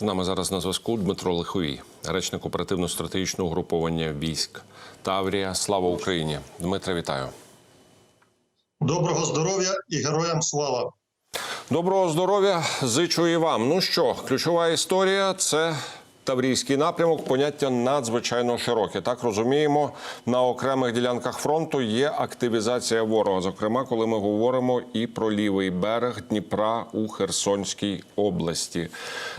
З нами зараз на зв'язку Дмитро Лиховій, речник оперативно-стратегічного угруповання військ Таврія. Слава Україні! Дмитре, вітаю. Доброго здоров'я і героям слава! Доброго здоров'я, зичу і вам. Ну що, ключова історія це Таврійський напрямок, поняття надзвичайно широке. Так розуміємо, на окремих ділянках фронту є активізація ворога. Зокрема, коли ми говоримо і про лівий берег Дніпра у Херсонській області.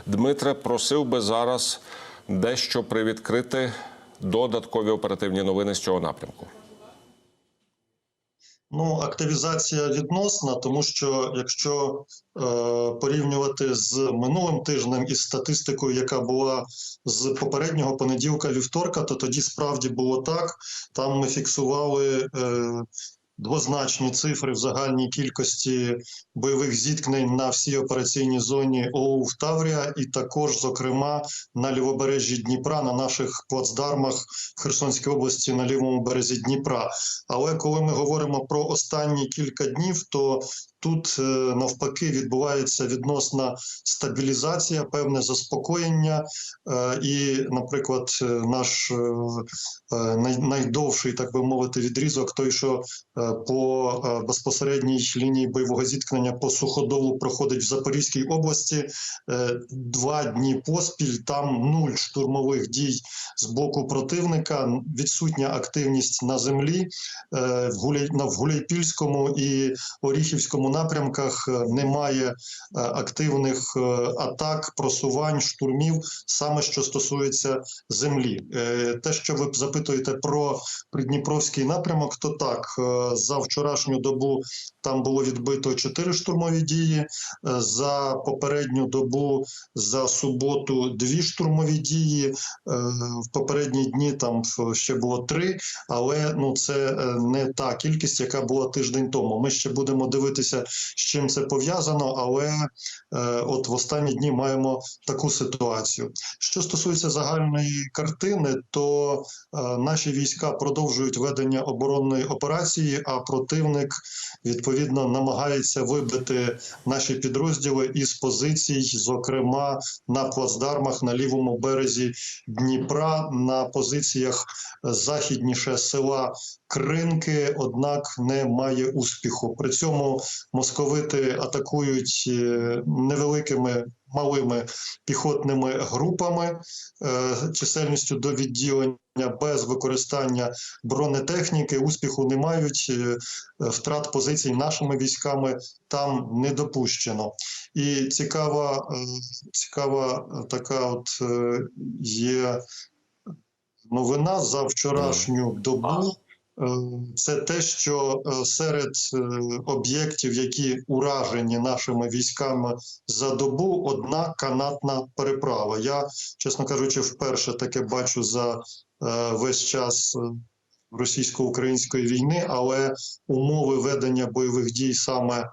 Дмитре, просив би зараз дещо привідкрити додаткові оперативні новини з цього напрямку. Ну, активізація відносна, тому що якщо е, порівнювати з минулим тижнем із статистикою, яка була з попереднього понеділка вівторка, то тоді справді було так. Там ми фіксували е, двозначні цифри в загальній кількості бойових зіткнень на всій операційній зоні ОУ в Таврія, і також, зокрема, на лівобережжі Дніпра, на наших плацдармах в Херсонській області на лівому березі Дніпра. Але коли ми говоримо про останні кілька днів, то тут е, навпаки відбувається відносна стабілізація, певне заспокоєння. Е, І, наприклад, е, наш най- найдовший, так би мовити, відрізок, той, що по безпосередній лінії бойового зіткнення по суходолу проходить в Запорізькій області. Два дні поспіль там нуль штурмових дій з боку противника, відсутня активність на землі. В Гуляйпільському і Оріхівському напрямках е, немає е, активних е, атак, просувань, штурмів, саме що стосується землі. Те, що ви запитуєте про Придніпровський напрямок, то так за вчорашню добу там було відбито чотири штурмові дії. За попередню добу за суботу дві штурмові дії. В попередні дні там ще було три, але ну це не та кількість, яка була тиждень тому. Ми ще будемо дивитися, з чим це пов'язано, але е, от в останні дні маємо таку ситуацію. Що стосується загальної картини, то е, наші війська продовжують ведення оборонної операції, а противник відповідно намагається вибити наші підрозділи із позицій, зокрема на плацдармах на лівому березі Дніпра, на позиціях західніше села Кринки, однак не має успіху. При цьому московити атакують е, невеликими малими піхотними групами е, чисельністю до відділення без використання бронетехніки. Успіху не мають. е, Втрат позицій нашими військами там не допущено. І цікава, цікава така от є новина за вчорашню добу. Е, Це те, що е, серед е, об'єктів, які уражені нашими військами за добу, одна канатна переправа. Я, чесно кажучи, вперше таке бачу за весь час російсько-української війни, але умови ведення бойових дій саме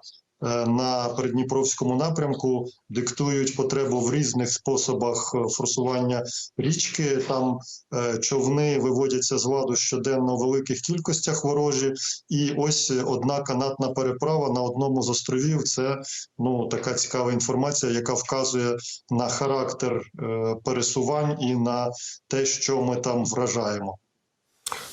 на Придніпровському напрямку диктують потребу в різних способах е, форсування річки. Там е, човни виводяться з ладу щоденно в великих кількостях ворожі, і ось е, одна канатна переправа на одному з островів. Це ну така цікава інформація, яка вказує на характер е, пересувань і на те, що ми там вражаємо.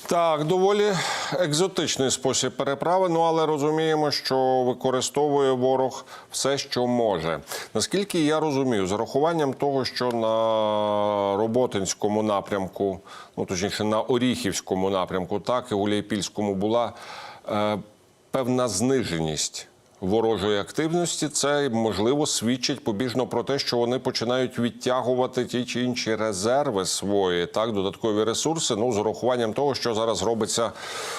Так, доволі екзотичний спосіб переправи. Ну але розуміємо, що використовує ворог все, що може. Наскільки я розумію, з урахуванням того, що на Роботинському напрямку, ну точніше на Оріхівському напрямку, так і Гуляйпільському була е, певна зниженість ворожої активності, це можливо свідчить побіжно про те, що вони починають відтягувати ті чи інші резерви свої, так додаткові ресурси. Ну з урахуванням того, що зараз робиться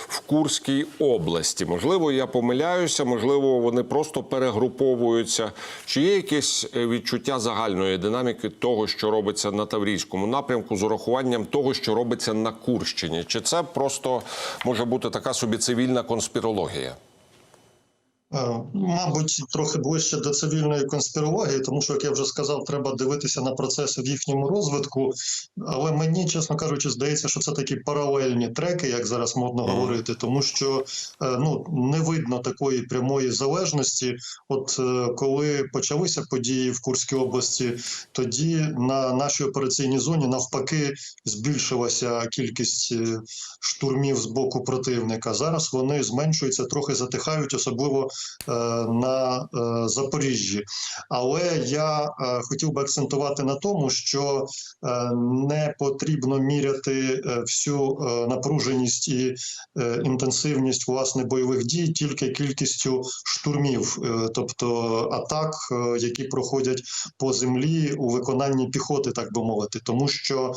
в Курській області. Можливо, я помиляюся, можливо, вони просто перегруповуються. Чи є якесь е, відчуття загальної динаміки того, що робиться на Таврійському напрямку, з урахуванням того, що робиться на Курщині? Чи це просто може бути така собі цивільна конспірологія? Е, Мабуть, трохи ближче до цивільної конспірології, тому що, як я вже сказав, треба дивитися на процеси в їхньому розвитку. Але мені, чесно кажучи, здається, що це такі паралельні треки, як зараз модно говорити, тому що е, ну не видно такої прямої залежності. От е, коли почалися події в Курській області, тоді на нашій операційній зоні навпаки збільшилася кількість штурмів з боку противника. Зараз вони зменшуються, трохи затихають, особливо на е, Запоріжжі. Але я е, хотів би акцентувати на тому, що е, не потрібно міряти е, всю е, напруженість і е, інтенсивність власне бойових дій тільки кількістю штурмів, е, тобто атак, е, які проходять по землі у виконанні піхоти, так би мовити, тому що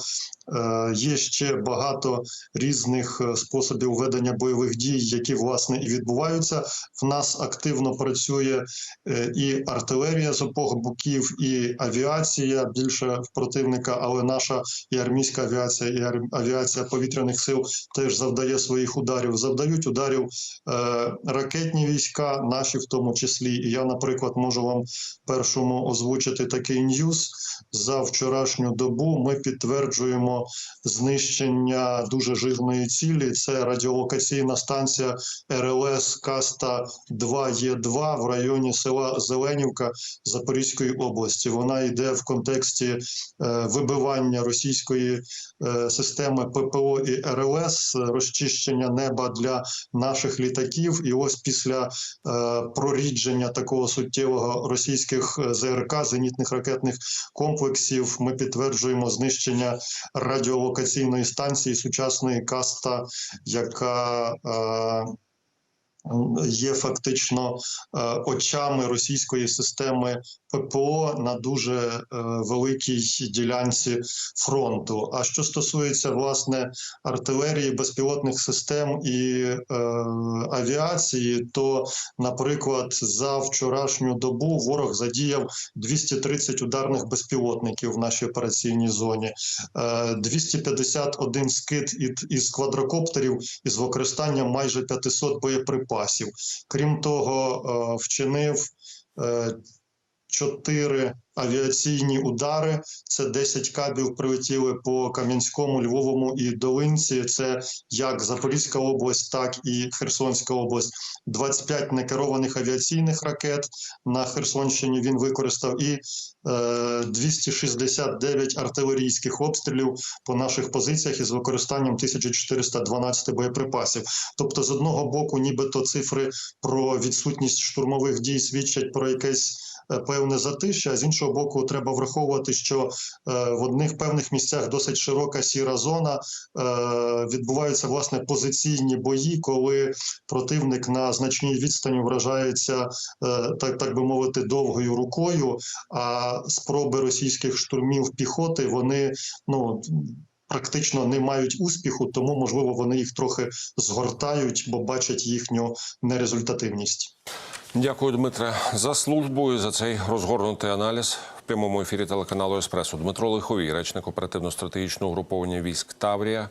е, є ще багато різних е, способів ведення бойових дій, які власне і відбуваються. В нас активно працює е, і артилерія з обох боків, і авіація більше в противника, але наша і армійська авіація, і авіація повітряних сил теж завдає своїх ударів. Завдають ударів е, ракетні війська, наші в тому числі. І я, наприклад, можу вам першому озвучити такий ньюз. За вчорашню добу ми підтверджуємо знищення дуже жирної цілі. Це радіолокаційна станція РЛС Каста 2 Є2 в районі села Зеленівка Запорізької області. Вона йде в контексті е, вибивання російської е, системи ППО і РЛС, розчищення неба для наших літаків. І ось після е, прорідження такого суттєвого російських ЗРК зенітних ракетних комплексів ми підтверджуємо знищення радіолокаційної станції сучасної каста, яка є фактично е, очами російської системи ППО на дуже е, великій ділянці фронту. А що стосується власне артилерії, безпілотних систем і е, авіації, то, наприклад, за вчорашню добу ворог задіяв 230 ударних безпілотників в нашій операційній зоні, е, 251 скид із квадрокоптерів із використанням майже 500 боєприпасів. Крім того, е, вчинив е, чотири авіаційні удари. Це 10 кабів прилетіли по Кам'янському, Львовому і Долинці. Це як Запорізька область, так і Херсонська область. 25 некерованих авіаційних ракет на Херсонщині він використав і е, 269 артилерійських обстрілів по наших позиціях із використанням 1412 боєприпасів. Тобто, з одного боку, нібито цифри про відсутність штурмових дій свідчать про якесь певне затишя. А з іншого боку, треба враховувати, що е, в одних певних місцях досить широка сіра зона. Е, відбуваються власне позиційні бої, коли противник на значній відстані вражається, е, так, так би мовити, довгою рукою. А спроби російських штурмів піхоти вони ну. Практично не мають успіху, тому можливо вони їх трохи згортають, бо бачать їхню нерезультативність. Дякую, Дмитре, за службу і за цей розгорнутий аналіз в прямому ефірі телеканалу Еспресо. Дмитро Лиховій, речник оперативно-стратегічного угруповання військ Таврія.